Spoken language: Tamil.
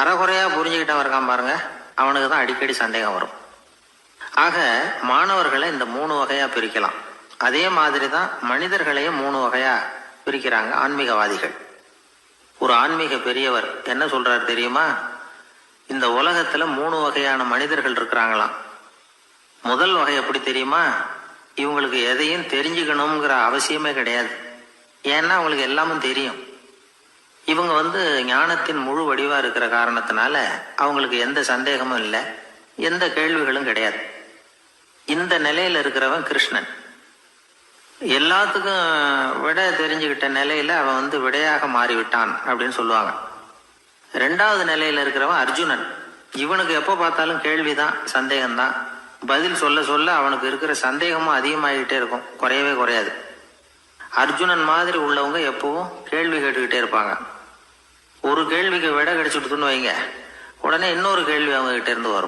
அறகுறையாக புரிஞ்சுக்கிட்டவன் இருக்கான் பாருங்க. அவனுக்கு தான் அடிக்கடி சந்தேகம் வரும். ஆக மாணவர்களை இந்த மூணு வகையாக பிரிக்கலாம். அதே மாதிரி தான் மனிதர்களையும் மூணு வகையாக பிரிக்கிறாங்க ஆன்மீகவாதிகள். ஒரு ஆன்மீக பெரியவர் என்ன சொல்கிறார் தெரியுமா? இந்த உலகத்தில் மூணு வகையான மனிதர்கள் இருக்கிறாங்களாம். முதல் வகை எப்படி தெரியுமா? இவங்களுக்கு எதையும் தெரிஞ்சுக்கணுங்கிற அவசியமே கிடையாது. ஏன்னா அவங்களுக்கு எல்லாமும் தெரியும். இவங்க வந்து ஞானத்தின் முழு வடிவா இருக்கிற காரணத்தினால அவங்களுக்கு எந்த சந்தேகமும் இல்லை. எந்த கேள்விகளும் கிடையாது. இந்த நிலையில இருக்கிறவன் கிருஷ்ணன். எல்லாத்துக்கும் விட தெரிஞ்சுக்கிட்ட நிலையில அவன் வந்து விடையாக மாறிவிட்டான் அப்படின்னு சொல்லுவாங்க. ரெண்டாவது நிலையில இருக்கிறவன் அர்ஜுனன். இவனுக்கு எப்போ பார்த்தாலும் கேள்விதான் சந்தேகம்தான். பதில் சொல்ல சொல்ல அவனுக்கு இருக்கிற சந்தேகமும் அதிகமாகிக்கிட்டே இருக்கும். குறையவே குறையாது. அர்ஜுனன் மாதிரி உள்ளவங்க எப்பவும் கேள்வி கேட்டுக்கிட்டே இருப்பாங்க. ஒரு கேள்விக்கு விட கிடைச்சுட்டுன்னு வைங்க. உடனே இன்னொரு கேள்வி அவங்க கிட்ட இருந்து வரும்.